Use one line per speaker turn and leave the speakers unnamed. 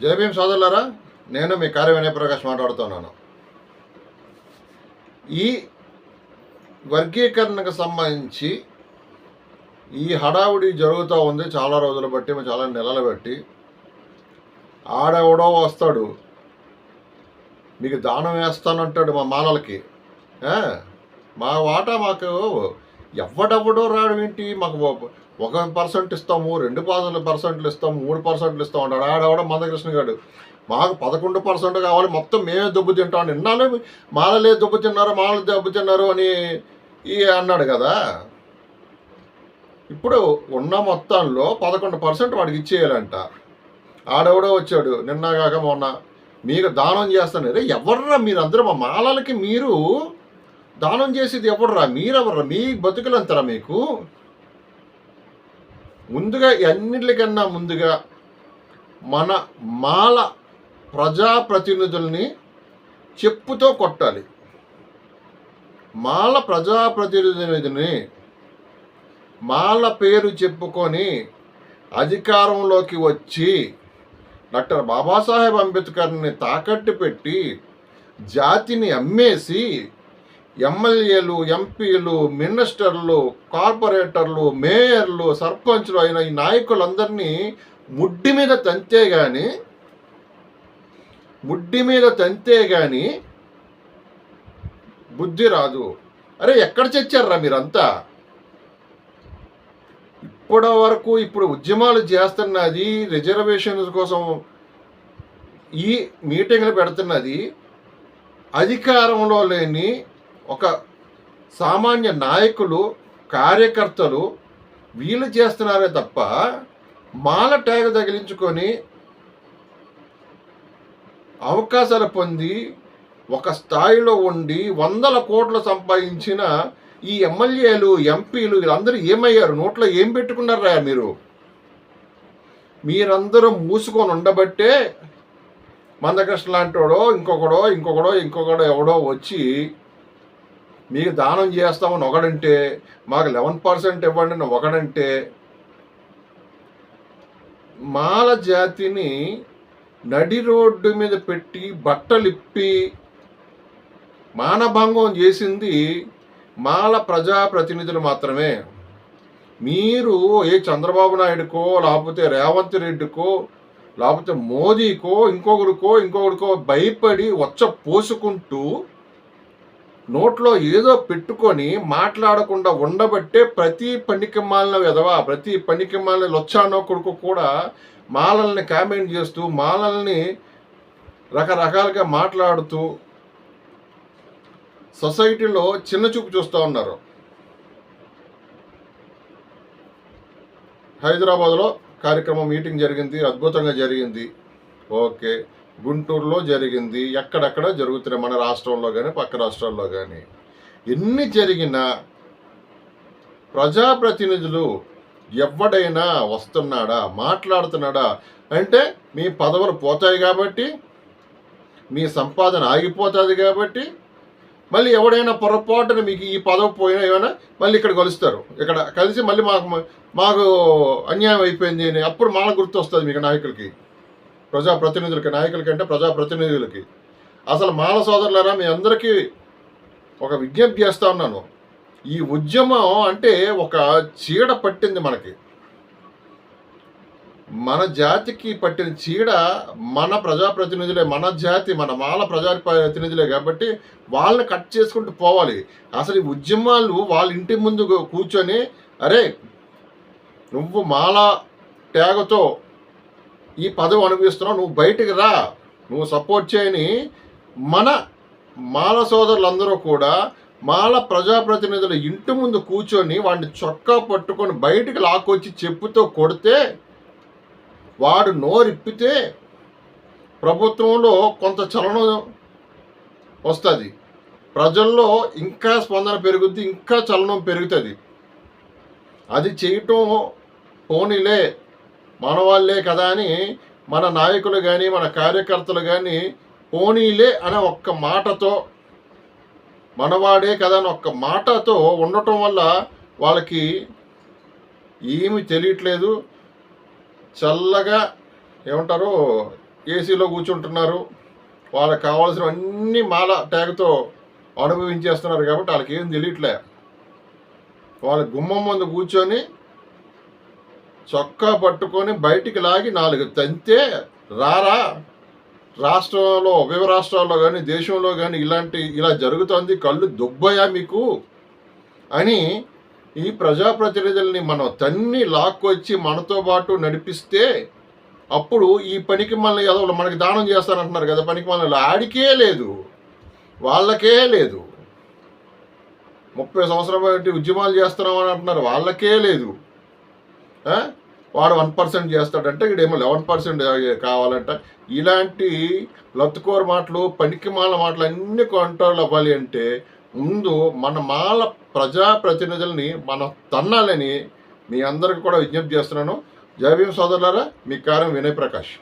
జయభీం సోదరులారా నేను మీ కార్య వినయ ప్రకాష్ మాట్లాడుతున్నాను. ఈ వర్గీకరణకు సంబంధించి ఈ హడావుడి జరుగుతూ ఉంది చాలా రోజులు బట్టి చాలా నెలలు బట్టి. ఆడెవడో వస్తాడు మీకు దానం వేస్తానంటాడు మా మాలలకి. మా వాటా మాకు ఎవడెవడో రావడం ఏంటి? మాకు ఒక- పర్సెంట్ ఇస్తాము రెండు పర్సెంట్ పర్సెంట్లు ఇస్తాము మూడు పర్సెంట్లు ఇస్తాం అంటాడు. ఆడెవడో మందకృష్ణ గారు మాకు పదకొండు పర్సెంట్ కావాలి మొత్తం మేమే దెబ్బ తింటాం నిన్నాలే మాలలే దెబ్బ తిన్నారు మాలలు దెబ్బ తిన్నారు అని ఈ అన్నాడు కదా. ఇప్పుడు ఉన్న మొత్తంలో పదకొండు పర్సెంట్ వాడికి ఇచ్చేయాలంట. ఆడెవడో వచ్చాడు నిన్నగాక మొన్న. మీకు దానం చేస్తాను. రే ఎవర్రా మీరందరూ? మా మాలలకి మీరు దానం చేసేది ఎవర్రా మీరెవర్రా మీ బతుకులంతరా మీకు? ముందుగా అన్నిటికన్నా ముందుగా మన మాల ప్రజాప్రతినిధుల్ని చెప్పుతో కొట్టాలి. మాల ప్రజాప్రతినిధిని మాల పేరు చెప్పుకొని అధికారంలోకి వచ్చి డాక్టర్ బాబాసాహెబ్ అంబేద్కర్ని తాకట్టు పెట్టి జాతిని అమ్మేసి ఎమ్మెల్యేలు ఎంపీలు మినిస్టర్లు కార్పొరేటర్లు మేయర్లు సర్పంచ్లు అయిన ఈ నాయకులందరినీ ముడ్డి మీద తంతే కానీ ముడ్డి మీద తంతే కానీ బుద్ధి రాదు. అరే ఎక్కడ చచ్చారా మీరంతా? ఇప్పటి వరకు ఇప్పుడు ఉద్యమాలు చేస్తున్నది రిజర్వేషన్స్ కోసం ఈ మీటింగ్లు పెడుతున్నది అధికారంలో లేని ఒక సామాన్య నాయకులు కార్యకర్తలు వీళ్ళు చేస్తున్నారే తప్ప మాల ట్యాగ్ తగిలించుకొని అవకాశాలు పొంది ఒక స్థాయిలో ఉండి వందల కోట్లు సంపాదించిన ఈ ఎమ్మెల్యేలు ఎంపీలు వీళ్ళందరూ ఏమయ్యారు? నోట్లో ఏం పెట్టుకున్నారా మీరు? మీరందరూ మూసుకొని ఉండబట్టే మందకృష్ణ లాంటివాడో ఇంకొకడో ఇంకొకడో ఇంకొకడో ఎవడో వచ్చి మీకు దానం చేస్తామని ఒకడంటే మాకు లెవెన్ పర్సెంట్ ఇవ్వండి అని ఒకడంటే మాల జాతిని నడి రోడ్డు మీద పెట్టి బట్టలిప్పి మానభంగం చేసింది మాల ప్రజాప్రతినిధులు మాత్రమే. మీరు ఏ చంద్రబాబు నాయుడుకో లేకపోతే రేవంత్ రెడ్డికో లేకపోతే మోదీకో ఇంకొకరికో ఇంకొకరికో భయపడి వచ్చ పోసుకుంటూ నోట్లో ఏదో పెట్టుకొని మాట్లాడకుండా ఉండబట్టే ప్రతి పనికి మాలిన విధవా ప్రతి పనికి మాలిన లొచ్చానో కొడుకు కూడా మాలల్ని కామెంట్ చేస్తూ మాలల్ని రకరకాలుగా మాట్లాడుతూ సొసైటీలో చిన్న చూపు చూస్తూ ఉన్నారు. హైదరాబాద్లో కార్యక్రమం మీటింగ్ జరిగింది అద్భుతంగా జరిగింది. ఓకే. గుంటూరులో జరిగింది. ఎక్కడెక్కడ జరుగుతున్నాయి మన రాష్ట్రంలో కానీ పక్క రాష్ట్రాల్లో కానీ ఎన్ని జరిగినా ప్రజాప్రతినిధులు ఎవడైనా వస్తున్నాడా మాట్లాడుతున్నాడా అంటే మీ పదవులు పోతాయి కాబట్టి మీ సంపాదన ఆగిపోతుంది కాబట్టి మళ్ళీ ఎవడైనా పొరపాటున మీకు ఈ పదవి పోయినా ఏమైనా మళ్ళీ ఇక్కడ కలుస్తారు. ఇక్కడ కలిసి మళ్ళీ మాకు మాకు అన్యాయం అయిపోయింది అని అప్పుడు మాకు గుర్తు వస్తుంది మీకు నాయకులకి. ప్రజాప్రతినిధులకి నాయకులకి అంటే ప్రజాప్రతినిధులకి. అసలు మాల సోదరులారా మీ అందరికీ ఒక విజ్ఞప్తి చేస్తా ఉన్నాను. ఈ ఉద్యమం అంటే ఒక చీడ పట్టింది మనకి. మన జాతికి పట్టిన చీడ మన ప్రజాప్రతినిధులే మన జాతి మన మాల ప్రజాప్రతినిధులే కాబట్టి వాళ్ళని కట్ చేసుకుంటూ పోవాలి. అసలు ఈ ఉద్యమాలు వాళ్ళ ఇంటి ముందు కూర్చొని అరే నువ్వు మాల ట్యాగతో ఈ పదవి అనుభవిస్తున్నావు నువ్వు బయటికి రా. నువ్వు సపోర్ట్ చేయని మన మాల సోదరులందరూ కూడా మాల ప్రజాప్రతినిధుల ఇంటి ముందు కూర్చొని వాడిని చొక్కా పట్టుకొని బయటికి లాక్కొచ్చి చెప్పుతో కొడితే వాడు నోరిప్పితే ప్రభుత్వంలో కొంత చలనం వస్తుంది. ప్రజల్లో ఇంకా స్పందన పెరుగుద్ది ఇంకా చలనం పెరుగుతుంది. అది చేయటం పోనీలే. మనవాళ్ళే కదా అని మన నాయకులు కానీ మన కార్యకర్తలు కానీ పోనీలే అనే ఒక్క మాటతో మనవాడే కదా అని ఒక్క మాటతో ఉండటం వల్ల వాళ్ళకి ఏమి తెలియట్లేదు. చల్లగా ఏమంటారు ఏసీలో కూర్చుంటున్నారు. వాళ్ళకి కావాల్సినవన్నీ మాల ట్యాగ్తో అనుభవించేస్తున్నారు కాబట్టి వాళ్ళకి ఏం తెలియట్లే. వాళ్ళ గుమ్మం ముందు కూర్చొని చొక్కా పట్టుకొని బయటికి లాగి నాలుగు తంతే రారా? రాష్ట్రంలో ఉభయ రాష్ట్రాల్లో కానీ దేశంలో కానీ ఇలాంటి ఇలా జరుగుతోంది కళ్ళు దుబ్బయా మీకు? అని ఈ ప్రజాప్రతినిధుల్ని మనం తన్ని లాక్కొచ్చి మనతో పాటు నడిపిస్తే అప్పుడు ఈ పనికి మళ్ళీ ఏదో మనకి దానం చేస్తానంటున్నారు కదా పనికి మళ్ళీ ఆడికే లేదు. వాళ్ళకే లేదు. ముప్పై సంవత్సరం ఉద్యమాలు ఉద్యమాలు చేస్తున్నామని అంటున్నారు వాళ్ళకే లేదు. వాడు వన్ పర్సెంట్ చేస్తాడంటే ఈడేమో లెవెన్ పర్సెంట్ కావాలంట. ఇలాంటి లత్తుకోర మాటలు పనికి మాల మాటలు అన్ని కంట్రోల్ అవ్వాలి అంటే ముందు మన మాల ప్రజాప్రతినిధుల్ని మనం తన్నాలని మీ అందరికి కూడా విజ్ఞప్తి చేస్తున్నాను. జయభీం సోదరులారా మీ కార్యం వినయ్ ప్రకాష్.